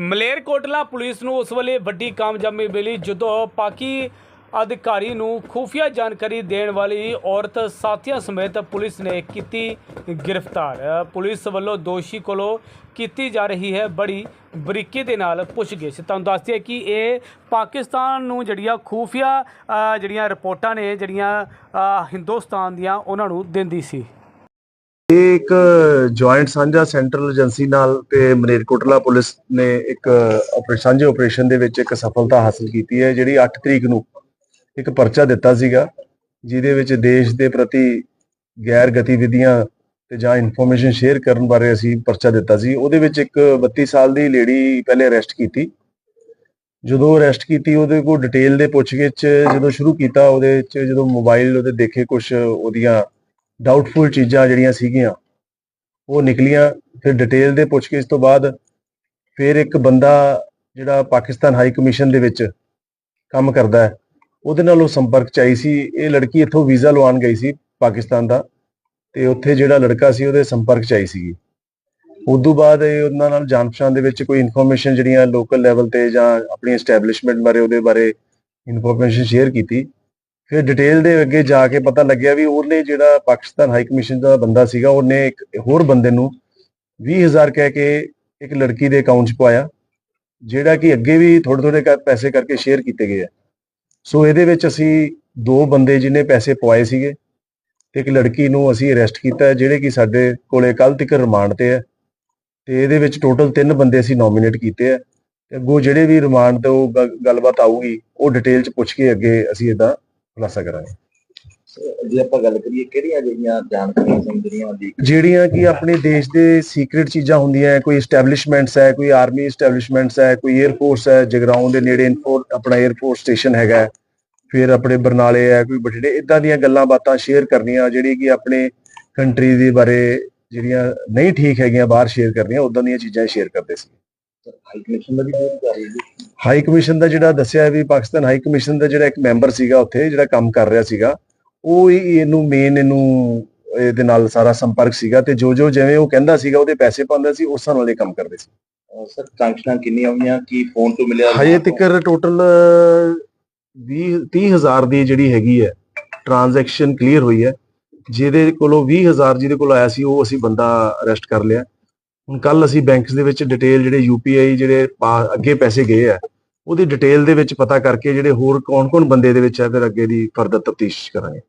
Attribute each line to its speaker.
Speaker 1: Malerkotla police ਨੂੰ ਉਸ ਵੇਲੇ ਵੱਡੀ ਕਾਮਯਾਬੀ ਮਿਲੀ, ਜਦੋਂ ਪਾਕੀ ਅਧਿਕਾਰੀ ਨੂੰ ਖੂਫੀਆ ਜਾਣਕਾਰੀ ਦੇਣ ਵਾਲੀ ਔਰਤ ਸਾਥੀਆਂ ਸਮੇਤ ਪੁਲਿਸ ਨੇ ਕੀਤੀ ਗ੍ਰਿਫਤਾਰ। ਪੁਲਿਸ ਵੱਲੋਂ ਦੋਸ਼ੀ ਕੋਲੋਂ ਕੀਤੀ ਜਾ ਰਹੀ ਹੈ ਬੜੀ ਬਰੀਕੀ ਦੇ ਨਾਲ ਪੁੱਛਗਿੱਛ। ਤੁਹਾਨੂੰ ਦੱਸਦੀ ਹੈ ਕਿ ਇਹ ਪਾਕਿਸਤਾਨ ਨੂੰ ਜਿਹੜੀਆਂ ਖੂਫੀਆ ਜਿਹੜੀਆਂ ਰਿਪੋਰਟਾਂ ਨੇ, ਜਿਹੜੀਆਂ ਹਿੰਦੁਸਤਾਨ ਦੀਆਂ, ਉਹਨਾਂ ਨੂੰ ਦਿੰਦੀ ਸੀ।
Speaker 2: ਇਹ ਇੱਕ ਜੁਆਇੰਟ ਸਾਂਝਾ ਸੈਂਟਰਲ ਏਜੰਸੀ ਨਾਲ ਤੇ ਮਨੇਰਕੋਟਲਾ ਪੁਲਿਸ ਨੇ ਇੱਕ ਸਾਂਝੇ ਆਪਰੇਸ਼ਨ ਦੇ ਵਿੱਚ ਇੱਕ ਸਫਲਤਾ ਹਾਸਲ ਕੀਤੀ ਹੈ, ਜਿਹੜੀ 8 ਤਰੀਕ ਨੂੰ ਇੱਕ ਪਰਚਾ ਦਿੱਤਾ ਸੀਗਾ, ਜਿਹਦੇ ਵਿੱਚ ਦੇਸ਼ ਦੇ ਪ੍ਰਤੀ ਗੈਰ ਗਤੀਵਿਧੀਆਂ ਤੇ ਜਾਂ ਇਨਫੋਰਮੇਸ਼ਨ ਸ਼ੇਅਰ ਕਰਨ ਬਾਰੇ ਅਸੀਂ ਪਰਚਾ ਦਿੱਤਾ ਸੀ। ਉਹਦੇ ਵਿੱਚ ਇੱਕ 32 ਸਾਲ ਦੀ ਲੇਡੀ ਪਹਿਲੇ ਅਰੈਸਟ ਕੀਤੀ। ਜਦੋਂ ਅਰੈਸਟ ਕੀਤੀ, ਉਹਦੇ ਕੋਲ ਡਿਟੇਲ ਦੇ ਪੁੱਛਗਿੱਛ ਜਦੋਂ ਸ਼ੁਰੂ ਕੀਤਾ, ਉਹਦੇ ਵਿੱਚ ਜਦੋਂ ਮੋਬਾਈਲ ਉਹਦੇ ਦੇਖੇ ਕੁਝ ਉਹਦੀਆਂ ਡਾਊਟਫੁਲ ਚੀਜ਼ਾਂ ਜਿਹੜੀਆਂ ਸੀਗੀਆਂ, ਉਹ ਨਿਕਲੀਆਂ, ਫਿਰ ਡਿਟੇਲ ਦੇ ਪੁੱਛਗਿੱਛ ਤੋਂ ਬਾਅਦ ਫਿਰ ਇੱਕ ਬੰਦਾ ਜਿਹੜਾ ਪਾਕਿਸਤਾਨ ਹਾਈ ਕਮਿਸ਼ਨ ਦੇ ਵਿੱਚ ਕੰਮ ਕਰਦਾ ਹੈ, ਉਹਦੇ ਨਾਲ ਉਹ ਸੰਪਰਕ ਚ ਆਈ ਸੀ, ਇਹ ਲੜਕੀ ਇੱਥੋਂ ਵੀਜ਼ਾ ਲਵਾਉਣ ਗਈ ਸੀ ਪਾਕਿਸਤਾਨ ਦਾ ਤੇ ਉੱਥੇ ਜਿਹੜਾ ਲੜਕਾ ਸੀ ਉਹਦੇ ਸੰਪਰਕ ਚ ਆਈ ਸੀਗੀ। ਤੋਂ ਬਾਅਦ ਇਹ ਉਹਨਾਂ ਨਾਲ ਜਾਣ ਪਛਾਣ ਦੇ ਵਿੱਚ ਕੋਈ ਇਨਫੋਰਮੇਸ਼ਨ ਜਿਹੜੀਆਂ ਲੋਕਲ ਲੈਵਲ ਤੇ ਜਾਂ ਆਪਣੀ ਐਸਟੈਬਲਿਸ਼ਮੈਂਟ ਬਾਰੇ ਉਹਦੇ ਬਾਰੇ ਇਨਫੋਰਮੇਸ਼ਨ ਸ਼ੇਅਰ ਕੀਤੀ। ਫਿਰ ਡਿਟੇਲ ਦੇ ਅੱਗੇ ਜਾ ਕੇ ਪਤਾ ਲੱਗਿਆ ਵੀ ਉਹਨੇ ਜਿਹੜਾ ਪਾਕਿਸਤਾਨ ਹਾਈ ਕਮਿਸ਼ਨ ਦਾ ਬੰਦਾ ਸੀਗਾ, ਉਹਨੇ ਇੱਕ ਹੋਰ ਬੰਦੇ ਨੂੰ 20000 ਕਹਿ ਕੇ ਇੱਕ ਲੜਕੀ ਦੇ ਅਕਾਊਂਟ 'ਚ ਪਾਇਆ, ਜਿਹੜਾ ਕਿ ਅੱਗੇ ਵੀ ਥੋੜੇ ਥੋੜੇ ਪੈਸੇ ਕਰਕੇ ਸ਼ੇਅਰ ਕੀਤੇ ਗਏ ਆ। ਸੋ ਇਹਦੇ ਵਿੱਚ ਅਸੀਂ ਦੋ ਬੰਦੇ ਜਿਹਨੇ ਪੈਸੇ ਪਵਾਏ ਸੀਗੇ, ਤੇ ਇੱਕ ਲੜਕੀ ਨੂੰ ਅਸੀਂ ਅਰੈਸਟ ਕੀਤਾ, ਜਿਹੜੇ ਕਿ ਸਾਡੇ ਕੋਲੇ ਕੱਲ ਤੱਕ ਰਿਮਾਂਡ ਤੇ ਹੈ ਤੇ ਇਹਦੇ ਵਿੱਚ ਟੋਟਲ ਤਿੰਨ ਬੰਦੇ ਅਸੀਂ ਨੋਮੀਨੇਟ ਕੀਤੇ ਆ। ਤੇ ਅੱਗੋਂ ਜਿਹੜੇ ਵੀ ਰਿਮਾਂਡ ਤੇ ਉਹ ਗ- ਗੱਲਬਾਤ ਆਊਗੀ, ਉਹ ਡਿਟੇਲ 'ਚ ਪੁੱਛ ਕੇ ਅੱਗੇ ਅਸੀਂ ਇਹਦਾ ਖੁਲਾਸਾ ਕਰਾਂਗੇ
Speaker 3: ਜੇ ਆਪਾਂ ਗੱਲ ਕਰੀਏ ਕਿਹੜੀਆਂ ਜਿਹੜੀਆਂ ਜਾਣਕਾਰੀਆਂ ਸਨ ਜਿਹੜੀਆਂ ਦੀ
Speaker 2: ਜਿਹੜੀਆਂ ਕਿ ਆਪਣੇ ਦੇਸ਼ ਦੇ ਸੀਕ੍ਰੀਟ ਚੀਜ਼ਾਂ ਹੁੰਦੀਆਂ ਕੋਈ ਐਸਟੈਬਲਿਸ਼ਮੈਂਟਸ ਹੈ ਕੋਈ ਆਰਮੀ ਐਸਟੈਬਲਿਸ਼ਮੈਂਟਸ ਹੈ ਕੋਈ 에ਅਰ ਫੋਰਸ ਹੈ ਜਗਰਾਉਂ ਦੇ ਨੇੜੇ ਆਪਣਾ 에ਅਰ ਫੋਰਸ ਸਟੇਸ਼ਨ ਹੈਗਾ ਫਿਰ ਆਪਣੇ ਬਰਨਾਲੇ ਹੈ ਕੋਈ ਬਠਿੰਡੇ ਇਦਾਂ ਦੀਆਂ ਗੱਲਾਂ ਬਾਤਾਂ ਸ਼ੇਅਰ ਕਰਨੀਆਂ ਜਿਹੜੀ ਕਿ ਆਪਣੇ ਕੰਟਰੀ ਦੇ ਬਾਰੇ ਜਿਹੜੀਆਂ ਨਹੀਂ ਠੀਕ ਹੈਗੀਆਂ ਬਾਹਰ ਸ਼ੇਅਰ ਕਰਨੀਆਂ ਉਦਾਂ ਦੀਆਂ ਚੀਜ਼ਾਂ ਸ਼ੇਅਰ ਕਰਦੇ ਸੀ।
Speaker 3: ਹਾਈ ਕਮਿਸ਼ਨ ਦਾ ਵੀ ਬਹੁਤ ਕਰ ਰਹੀ ਹੈ
Speaker 2: ਹਾਈ ਕਮਿਸ਼ਨ ਦਾ ਜਿਹੜਾ ਦੱਸਿਆ ਵੀ ਪਾਕਿਸਤਾਨ ਹਾਈ ਕਮਿਸ਼ਨ ਦਾ ਜਿਹੜਾ ਇੱਕ ਮੈਂਬਰ ਸੀਗਾ ਉੱਥੇ ਜਿਹੜਾ ਕੰਮ ਕਰ ਰਿਹਾ ਸੀਗਾ ਉਹ ਹੀ ਇਹਨੂੰ ਮੇਨ ਇਹਨੂੰ ਇਹਦੇ ਨਾਲ ਸਾਰਾ ਸੰਪਰਕ ਸੀਗਾ ਤੇ ਜੋ ਜੋ ਜਿਵੇਂ ਉਹ ਕਹਿੰਦਾ ਸੀਗਾ ਉਹਦੇ ਪੈਸੇ ਪਾਉਂਦਾ ਸੀ ਉਸ ਨਾਲ ਇਹ ਕੰਮ ਕਰਦੇ ਸੀ।
Speaker 3: ਸਰ ਟ੍ਰਾਂਜੈਕਸ਼ਨਾਂ ਕਿੰਨੀਆਂ ਹੋਈਆਂ? ਕੀ ਫੋਨ ਤੋਂ ਮਿਲਿਆ?
Speaker 2: ਹਜੇ ਤੱਕ ਟੋਟਲ 20 30000 ਦੀ ਜਿਹੜੀ ਹੈਗੀ ਹੈ ਟ੍ਰਾਂਜੈਕਸ਼ਨ ਕਲੀਅਰ ਹੋਈ ਹੈ। ਜਿਹਦੇ ਕੋਲੋਂ 20000 ਜਿਹਦੇ ਕੋਲ ਆਇਆ ਸੀ ਉਹ ਅਸੀਂ ਬੰਦਾ ਅਰੈਸਟ ਕਰ ਲਿਆ। ਹੁਣ ਕੱਲ ਅਸੀਂ ਬੈਂਕਸ ਦੇ ਵਿੱਚ ਡਿਟੇਲ ਜਿਹੜੇ ਯੂਪੀਆਈ ਜਿਹੜੇ ਅੱਗੇ ਪੈਸੇ ਗਏ ਆ ਉਹਦੀ ਡਿਟੇਲ ਦੇ ਵਿੱਚ ਪਤਾ ਕਰਕੇ ਜਿਹੜੇ ਹੋਰ ਕੌਣ-ਕੌਣ ਬੰਦੇ ਦੇ ਵਿੱਚ ਹੈ ਫਿਰ ਅੱਗੇ ਦੀ ਫਰਦਰ ਤਫਤੀਸ਼ ਕਰਾਂਗੇ।